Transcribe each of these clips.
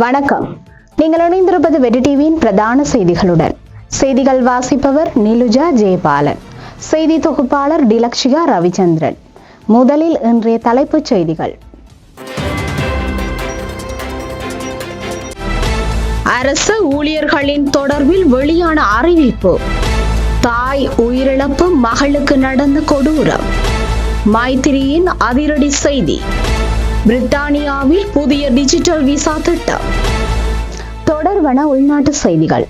வணக்கம். நீங்கள் இணைந்திருப்பது வெடி டிவியின் பிரதான செய்திகளுடன். செய்திகள் வாசிப்பவர் நிலுஜா ஜெயபாலன். செய்தி தொகுப்பாளர் டிலக்ஷிகா ரவிச்சந்திரன். முதலில் இன்றைய தலைப்புச் செய்திகள். அரசு ஊழியர்களின் தொடர்பில் வெளியான அறிவிப்பு. தாய் உயிரிழப்பு மகளுக்கு நடந்த கொடூரம். மைத்திரியின் அதிரடி செய்தி. பிரிட்டானியாவில் புதிய டிஜிட்டல் விசா திட்டம். தொடர்வன உள்நாட்டு செய்திகள்.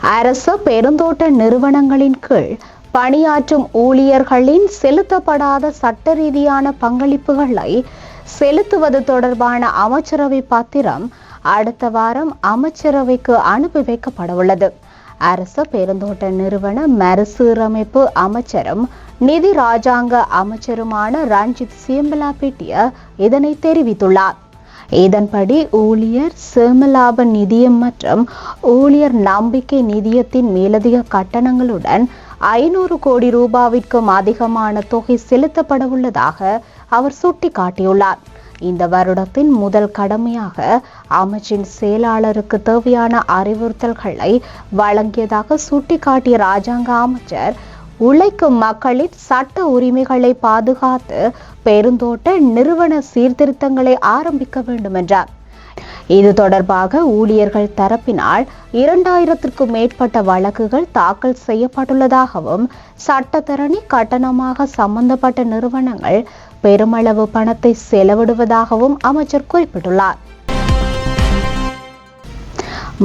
அரசு பெருந்தோட்ட நிறுவனங்களின் கீழ் பணியாற்றும் ஊழியர்களின் செலுத்தப்படாத சட்ட ரீதியான பங்களிப்புகளை செலுத்துவது தொடர்பான அமைச்சரவை பத்திரம் அடுத்த வாரம் அமைச்சரவைக்கு அனுப்பி வைக்கப்பட உள்ளது அரசு பெருந்தோட்ட நிறுவன மறுசீரமைப்பு அமைச்சரும் நிதி ராஜாங்க அமைச்சருமான ரஞ்சித் சியம்பலாபிட்டிய இதனை தெரிவித்துள்ளார். இதன்படி ஊழியர் சேமலாப நிதியம் மற்றும் ஊழியர் நம்பிக்கை நிதியத்தின் மேலதிக கட்டணங்களுடன் ஐநூறு கோடி ரூபாவிற்கும் அதிகமான தொகை செலுத்தப்பட உள்ளதாக அவர் சுட்டிக்காட்டியுள்ளார். இந்த வருடத்தின் முதல் கடமையாக அமைச்சின் செயலாளருக்கு தேவையான அறிவுறுத்தல்களை வழங்கியதாக சுட்டிக்காட்டிய ராஜாங்க அமைச்சர் உழைக்கும் மக்களின் சட்ட உரிமைகளை பாதுகாத்து பெருந்தோட்ட நிறுவன சீர்திருத்தங்களை ஆரம்பிக்க வேண்டும் என்றார் இது தொடர்பாக ஊழியர்கள் தரப்பினால் இரண்டாயிரத்திற்கும் மேற்பட்ட வழக்குகள் தாக்கல் செய்யப்பட்டுள்ளதாகவும் சட்டத்தரணி கட்டணமாக சம்பந்தப்பட்ட நிறுவனங்கள் பெருமளவு பணத்தை செலவிடுவதாகவும் அமைச்சர் குறிப்பிட்டுள்ளார்.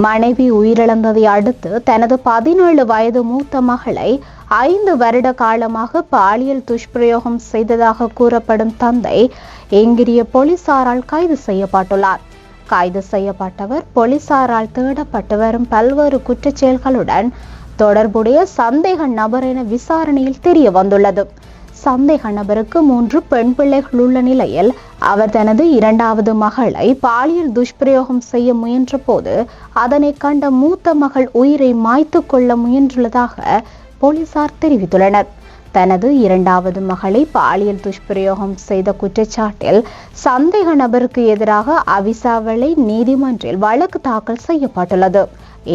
மனைவி உயிரிழந்ததை அடுத்து தனது பதினேழு வயது மூத்த மகளை ஐந்து வருட காலமாக பாலியல் துஷ்பிரயோகம் செய்ததாக கூறப்படும் தந்தை எங்கிரிய போலீசாரால் கைது செய்யப்பட்டுள்ளார். கைது செய்யப்பட்டவர் போலீசாரால் தேடப்பட்டு வரும் பல்வேறு குற்றச்செயல்களுடன் தொடர்புடைய சந்தேக நபர் என விசாரணையில் தெரிய வந்துள்ளது. சந்தேக நபருக்கு மூன்று பெண் பிள்ளைகள் உள்ள நிலையில் அவர் தனது இரண்டாவது மகளை பாலியல் துஷ்பிரயோகம் செய்ய முயன்ற போது அதனை கண்ட மூத்த மகள் உயிரை மாய்த்து கொள்ள முயன்றுள்ளதாக போலீசார் தெரிவித்துள்ளனர். தனது இரண்டாவது மகளை பாலியல் துஷ்பிரயோகம் செய்த குற்றச்சாட்டில் சந்தேக நபருக்கு எதிராக அவிசாவளை நீதிமன்றில் வழக்கு தாக்கல் செய்யப்பட்டுள்ளது.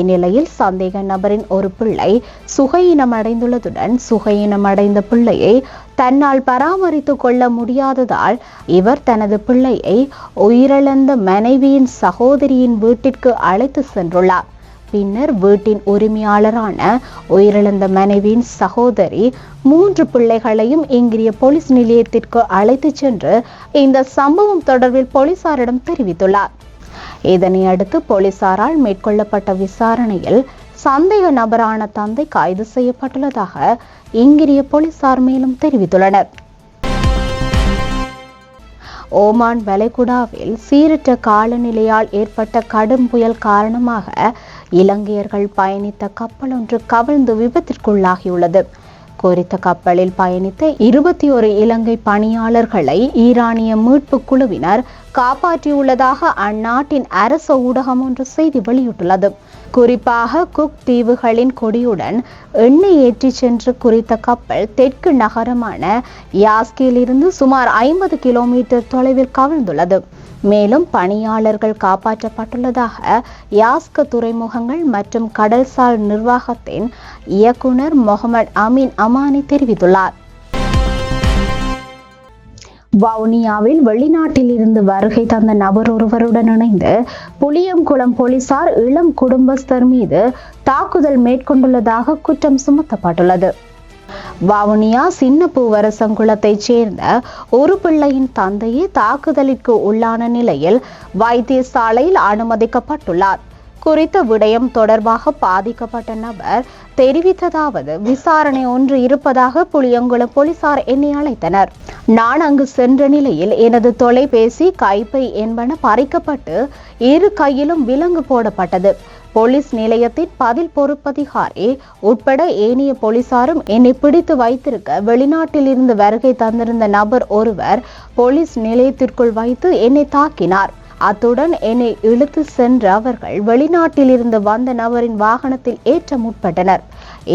இந்நிலையில் சந்தேக நபரின் ஒரு பிள்ளை சுகையினம் அடைந்துள்ளதுடன் சுகையினம் அடைந்த பிள்ளையை தன்னால் பராமரித்து கொள்ள முடியாததால் இவர் தனது பிள்ளையை உயிரிழந்த மனைவியின் சகோதரியின் வீட்டிற்கு அழைத்து சென்றுள்ளார். பின்னர் வீட்டின் உரிமையாளரான உயிரிழந்த மனைவியின் சகோதரி மூன்று பிள்ளைகளையும் இங்கிரிய போலீஸ் நிலையத்திற்கு அழைத்துச் சென்று இந்த சம்பவம் தொடர்பில் போலீசாரிடம் தெரிவித்துள்ளார். இதனை அடுத்து போலீசாரால் மேற்கொள்ளப்பட்ட விசாரணையில் சந்தேக நபரான தந்தை கைது செய்யப்பட்டுள்ளதாக இங்கிரிய போலீசார் மேலும் தெரிவித்துள்ளனர். ஓமான் வளைகுடாவில் சீரற்ற காலநிலையால் ஏற்பட்ட கடும் புயல் காரணமாக இலங்கையர்கள் பயணித்த கப்பல் ஒன்று கவிழ்ந்து விபத்திற்குள்ளாகியுள்ளது. குறித்த கப்பலில் பயணித்த இருபத்தி ஒரு இலங்கை பணியாளர்களை ஈரானிய மீட்பு குழுவினர் காப்பாற்றியுள்ளதாக அந்நாட்டின் அரச ஊடகம் ஒன்று செய்தி வெளியிட்டுள்ளது. குறிப்பாக குக் தீவுகளின் கொடியுடன் எண்ணெய் ஏற்றி சென்று குறித்த கப்பல் தெற்கு நகரமான யாஸ்கிலிருந்து சுமார் ஐம்பது கிலோமீட்டர் தொலைவில் கவிழ்ந்துள்ளது. மேலும் பணியாளர்கள் காப்பாற்றப்பட்டுள்ளதாக யாஸ்க துறைமுகங்கள் மற்றும் கடல்சார் நிர்வாகத்தின் இயக்குனர் முகமது அமீன் அமானி தெரிவித்துள்ளார். வவுனியாவில் வெளிநாட்டில் இருந்து வருகை தந்த நபர் ஒருவருடன் இணைந்து புளியங்குளம் போலீசார் இளம் குடும்பஸ்தர் மீது தாக்குதல் மேற்கொண்டுள்ளதாக குற்றம் சுமத்தப்பட்டுள்ளது. வவுனியா சின்ன பூவரசங்குளத்தைச் சேர்ந்த ஒரு பிள்ளையின் தந்தையே தாக்குதலுக்கு உள்ளான நிலையில் வைத்தியசாலையில் அனுமதிக்கப்பட்டுள்ளார். குறித்த விடயம் தொடர்பாக பாதிக்கப்பட்ட நபர் தெரிவித்ததாவது விசாரணை ஒன்று இருப்பதாக புளியங்குளம் போலீசார் என்னை அழைத்தனர். நான் அங்கு சென்ற நிலையில் எனது தொலைபேசி கைப்பை என்பன பறிக்கப்பட்டு இரு கையிலும் விலங்கு போடப்பட்டது. போலீஸ் நிலையத்தின் பதில் பொறுப்பதிகாரி உட்பட ஏனைய போலீசாரும் என்னை பிடித்து வைத்திருக்க வெளிநாட்டில் இருந்து வருகை தந்திருந்த நபர் ஒருவர் போலீஸ் நிலையத்திற்குள் வைத்து என்னை தாக்கினார். அத்துடன் என்னை இழுத்து சென்ற அவர்கள் வெளிநாட்டில் இருந்து வந்த நபரின் வாகனத்தில் ஏற்ற முற்பட்டனர்.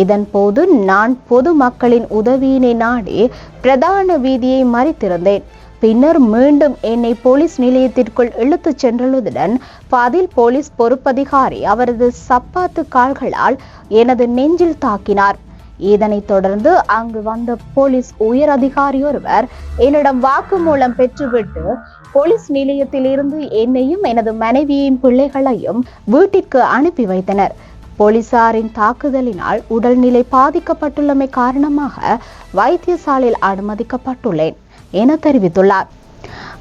இதன் போது நான் பொது மக்களின் உதவியினை நாடி பிரதான வீதியை மறித்திருந்தேன். பின்னர் மீண்டும் என்னை போலீஸ் நிலையத்திற்குள் இழுத்துச் சென்றுள்ளதுடன் பதில் போலீஸ் பொறுப்பதிகாரி அவரது சப்பாத்து கால்களால் எனது நெஞ்சில் தாக்கினார். இதனைத் தொடர்ந்து அங்கு வந்த போலீஸ் உயர் அதிகாரி ஒருவர் என்னிடம் வாக்குமூலம் பெற்றுவிட்டு போலீஸ் நிலையத்தில் இருந்து என்னையும் எனது மனைவியையும் பிள்ளைகளையும் வீட்டிற்கு அனுப்பி வைத்தனர். போலீசாரின் தாக்குதலினால் உடல்நிலை பாதிக்கப்பட்டுள்ளமை காரணமாக வைத்தியசாலையில் அனுமதிக்கப்பட்டுள்ளேன் என தெரிவித்துள்ளார்.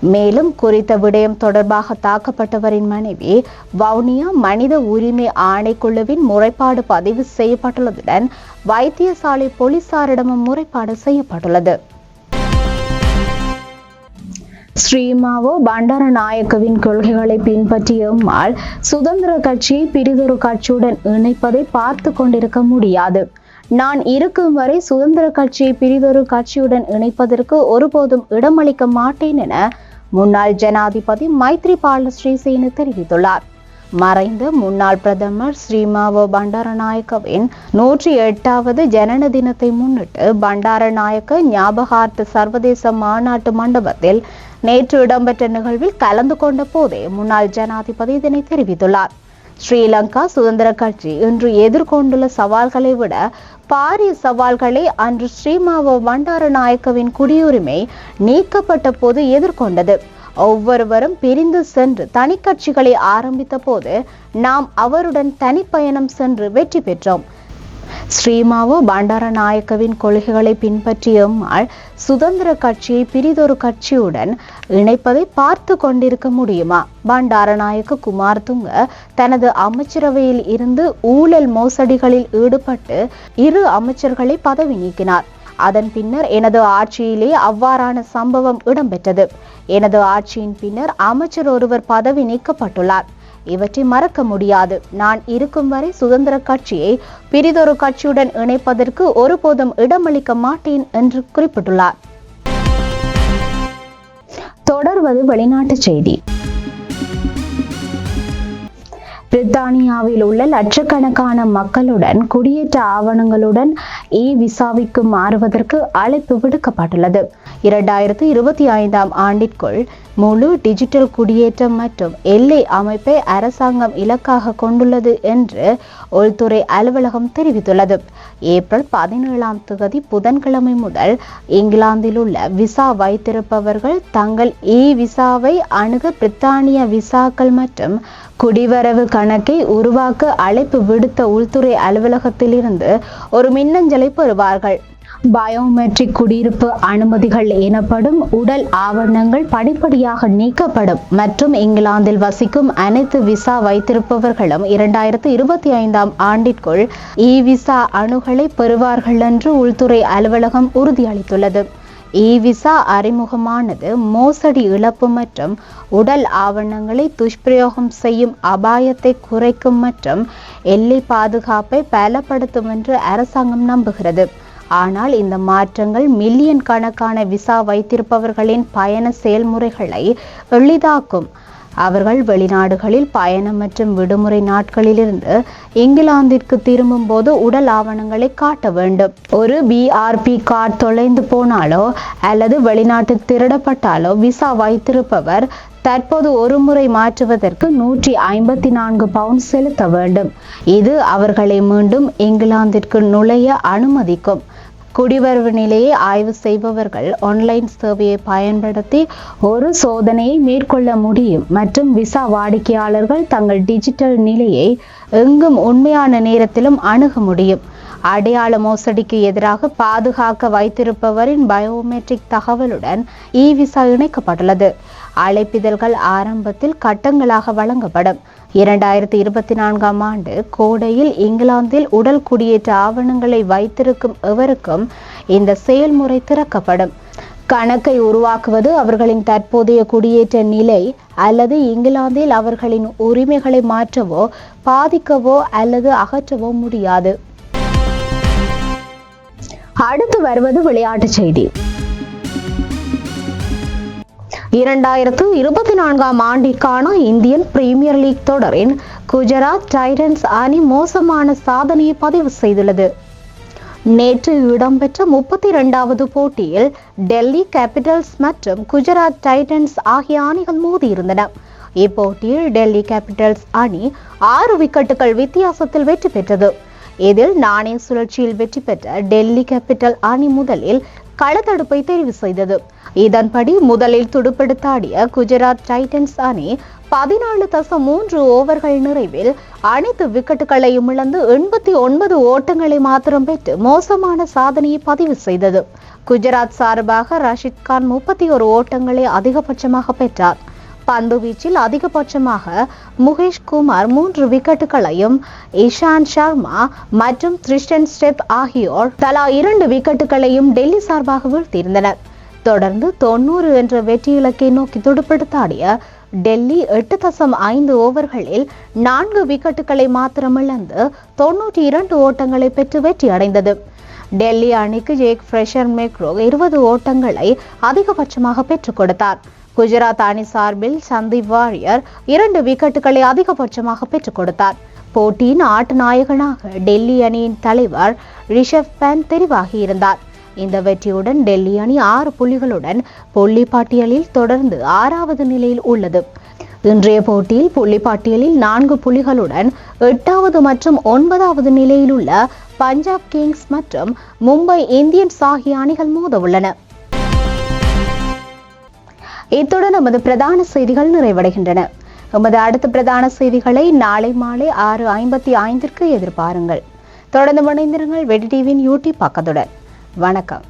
மேலும் குறித்த விடயம் தொடர்பாக தாக்கப்பட்டவரின் மனைவி வவுனியா மனித உரிமை ஆணைக்குழுவின் முறைப்பாடு பதிவு செய்யப்பட்டுள்ளதுடன் வைத்தியசாலை போலீசாரிடமும் முறைப்பாடு செய்யப்பட்டுள்ளது. ஸ்ரீமாவோ பண்டாரநாயக்கவின் கொள்கைகளை பின்பற்றிய எம்மால் சுதந்திர கட்சியை பிரிதொரு கட்சியுடன் இணைப்பதை பார்த்து கொண்டிருக்க முடியாது. நான் இருக்கும் வரை சுதந்திர கட்சியை பிரிதொரு கட்சியுடன் இணைப்பதற்கு ஒருபோதும் இடமளிக்க மாட்டேன் என முன்னாள் ஜனாதிபதி மைத்ரிபால ஸ்ரீசேனு தெரிவித்துள்ளார். மறைந்த முன்னாள் பிரதமர் ஸ்ரீமாவோ பண்டாரநாயக்கவின் நூற்றி எட்டாவது ஜனன தினத்தை முன்னிட்டு பண்டாரநாயக்க ஞாபகார்த்த சர்வதேச மாநாட்டு மண்டபத்தில் நேற்று இடம்பெற்ற நிகழ்வில் கலந்து கொண்ட போதே முன்னாள் ஜனாதிபதி இதனை தெரிவித்துள்ளார். ஸ்ரீலங்கா சுதந்திர கட்சி இன்று எதிர்கொண்டுள்ள சவால்களை விட பாரிய சவால்களை அன்று ஸ்ரீமாவோ பண்டாரநாயக்கவின் குடியுரிமை நீக்கப்பட்ட போது எதிர்கொண்டது. ஒவ்வொருவரும் பிரிந்து சென்று தனி கட்சிகளை ஆரம்பித்த போது நாம் அவருடன் தனிப்பயணம் சென்று வெற்றி பெற்றோம். ஸ்ரீமாவோ பண்டாரநாயக்கவின் கொள்கைகளை பின்பற்றிய அம்மாள் சுதந்திர கட்சியை பிரிதொரு கட்சியுடன் இணைப்பதை பார்த்து கொண்டிருக்க முடியுமா? பண்டாரநாயக்க குமார்துங்க தனது அமைச்சரவையில் இருந்து ஊழல் மோசடிகளில் ஈடுபட்டு இரு அமைச்சர்களை பதவி நீக்கினார். அதன் பின்னர் எனது ஆட்சியிலே அவ்வாறான சம்பவம் இடம்பெற்றது. எனது ஆட்சியின் பின்னர் அமைச்சர் ஒருவர் பதவி நீக்கப்பட்டுள்ளார். இவற்றை மறக்க முடியாது. நான் இருக்கும் வரை சுதந்திர கட்சியை பிரிதொரு கட்சியுடன் இணைப்பதற்கு ஒருபோதும் இடமளிக்க மாட்டேன் என்று குறிப்பிட்டுள்ளார். தொடர்வது வெளிநாட்டு செய்தி. பிரித்தானியாவில் உள்ள லட்சக்கணக்கான மக்களுடன் குடியேற்ற ஆவணங்களுடன் இ விசாவிக்கு மாறுவதற்கு அழைப்பு விடுக்கப்பட்டுள்ளது. இரண்டாயிரத்து இருபத்தி ஐந்தாம் ஆண்டிற்குள் முழு டிஜிட்டல் குடியேற்றம் மற்றும் எல்லை அமைப்பை அரசாங்கம் இலக்காக கொண்டுள்ளது என்று உள்துறை அலுவலகம் தெரிவித்துள்ளது. ஏப்ரல் பதினேழாம் தேதி புதன்கிழமை முதல் இங்கிலாந்தில் உள்ள விசா வைத்திருப்பவர்கள் தங்கள் இ விசாவை அணுக பிரித்தானிய விசாக்கள் மற்றும் குடிவரவு கணக்கு உருவாக்க அழைப்பு விடுத்த உள்துறை அலுவலகத்திலிருந்து ஒரு மின்னஞ்சலை பெறுவார்கள். பயோமெட்ரிக் குடியிருப்பு அனுமதிகள் எனப்படும் உடல் ஆவணங்கள் படிப்படியாக நீக்கப்படும் மற்றும் இங்கிலாந்தில் வசிக்கும் அனைத்து விசா வைத்திருப்பவர்களும் இரண்டாயிரத்து இருபத்தி ஐந்தாம் ஆண்டிற்குள் இ விசா அணுகளை பெறுவார்கள் என்று உள்துறை அலுவலகம் உறுதியளித்துள்ளது. இ விசா அறிமுகமானது மோசடி இழப்பு மற்றும் உடல் ஆவணங்களை துஷ்பிரயோகம் செய்யும் அபாயத்தை குறைக்கும் மற்றும் எல்லை பாதுகாப்பை பலப்படுத்தும் என்று அரசாங்கம் நம்புகிறது. ஆனால் இந்த மாற்றங்கள் மில்லியன் கணக்கான விசா வைத்திருப்பவர்களின் பயண செயல்முறைகளை எளிதாக்கும். அவர்கள் வெளிநாடுகளில் பயணம் மற்றும் விடுமுறை நாட்களிலிருந்து இங்கிலாந்திற்கு திரும்பும் போது உடல் ஆவணங்களை காட்ட வேண்டும். ஒரு பிஆர்பி கார்டு தொலைந்து போனாலோ அல்லது வெளிநாட்டில் திருடப்பட்டாலோ விசா வைத்திருப்பவர் தற்போது ஒரு முறை மாற்றுவதற்கு நூற்றி ஐம்பத்தி நான்கு பவுண்ட் செலுத்த வேண்டும். இது அவர்களை மீண்டும் இங்கிலாந்திற்கு நுழைய அனுமதிக்கும். குடிவரவு நிலையை ஆய்வு செய்பவர்கள் ஆன்லைன் சேவையை பயன்படுத்தி ஒரு சோதனையை மேற்கொள்ள முடியும். மற்றும் விசா வாடிக்கையாளர்கள் தங்கள் டிஜிட்டல் நிலையை எங்கும் உண்மையான நேரத்திலும் அணுக முடியும். அடையாள மோசடிக்கு எதிராக பாதுகாக்க வைத்திருப்பவரின் பயோமெட்ரிக் தகவலுடன் இ விசா இணைக்கப்பட்டுள்ளது. அழைப்பிதழ்கள் ஆரம்பத்தில் கட்டங்களாக வழங்கப்படும். இரண்டாயிரத்தி இருபத்தி நான்காம் ஆண்டு கோடையில் இங்கிலாந்தில் உடல் குடியேற்ற ஆவணங்களை வைத்திருக்கும் எவருக்கும் இந்த செயல்முறை திறக்கப்படும். கணக்கை உருவாக்குவது அவர்களின் தற்போதைய குடியேற்ற நிலை அல்லது இங்கிலாந்தில் அவர்களின் உரிமைகளை மாற்றவோ பாதிக்கவோ அல்லது அகற்றவோ முடியாது. அடுத்து வருவது விளையாட்டு செய்தி. இரண்டாயிரத்து இருபத்தி நான்காம் ஆண்டிற்கான இந்தியன் பிரீமியர் லீக் தொடரின் குஜராத் டைட்டன்ஸ் அணி மோசமான சாதனையை பதிவு செய்துள்ளது. நேற்று இடம்பெற்ற முப்பத்தி இரண்டாவது போட்டியில் டெல்லி கேபிட்டல்ஸ் மற்றும் குஜராத் டைட்டன்ஸ் ஆகிய அணிகள் மோதியிருந்தன. இப்போட்டியில் டெல்லி கேபிட்டல்ஸ் அணி ஆறு விக்கெட்டுகள் வித்தியாசத்தில் வெற்றி பெற்றது. இதில் நாணய சுழற்சியில் வெற்றி பெற்ற டெல்லி கேபிட்டல் அணி முதலில் களத்தடுப்பை தெரிவு செய்தது. இதன்படி முதலில் துடுப்படுத்தாடிய குஜராத் டைட்டன்ஸ் அணி பதினாலு தசம் மூன்று ஓவர்கள் நிறைவில் அனைத்து விக்கெட்டுகளையும் இழந்து எண்பத்தி ஒன்பது ஓட்டங்களை மாத்திரம் பெற்று மோசமான சாதனையை பதிவு செய்தது. குஜராத் சார்பாக ரஷித் கான் முப்பத்தி ஒரு ஓட்டங்களை அதிகபட்சமாக பெற்றார். பந்து வீச்சில் அதிகபட்சமாக முகேஷ் குமார் மூன்று விக்கெட்டுகளையும் இஷாந்த் சர்மா மற்றும் த்ரிஷன் ஸ்டெப் ஆகியோர் தலா இரண்டு விக்கெட்டுகளையும் டெல்லி சார்பாக வீழ்த்தியிருந்தனர். தொடர்ந்து தொண்ணூறு என்ற வெற்றி இலக்கை நோக்கி துடுப்படுத்தாடிய டெல்லி எட்டு தசம் ஐந்து ஓவர்களில் நான்கு விக்கெட்டுகளை மாத்திரம் இழந்து தொன்னூற்றி இரண்டு ஓட்டங்களை பெற்று வெற்றி அடைந்தது டெல்லி அணிக்கு ஜேக் ஃப்ரெஷர் மேக்ரோ இருபது ஓட்டங்களை அதிகபட்சமாக பெற்றுக் கொடுத்தார். குஜராத் அணி சார்பில் சந்தீப் வாரியர் இரண்டு விக்கெட்டுகளை அதிகபட்சமாக பெற்றுக் கொடுத்தார். போட்டியின் ஆட்ட நாயகனாக டெல்லி அணியின் தலைவர் ரிஷப் பந்த் தெரிவாகியிருந்தார் இந்த வெற்றியுடன் டெல்லி அணி ஆறு புள்ளிகளுடன் புள்ளி பட்டியலில் தொடர்ந்து ஆறாவது நிலையில் உள்ளது. இன்றைய போட்டியில் புள்ளி பட்டியலில் நான்கு புள்ளிகளுடன் எட்டாவது மற்றும் ஒன்பதாவது நிலையில் உள்ள பஞ்சாப் கிங்ஸ் மற்றும் மும்பை இந்தியன்ஸ் ஆகிய அணிகள் மோத உள்ளன இத்துடன் நமது பிரதான செய்திகள் நிறைவடைகின்றன. எமது அடுத்த பிரதான செய்திகளை நாளை மாலை ஆறு ஐம்பத்தி ஐந்திற்கு எதிர்பாருங்கள். தொடர்ந்து இணைந்திருங்கள் வெடி டிவியின் யூடியூப் பக்கத்துடன். வணக்கம்.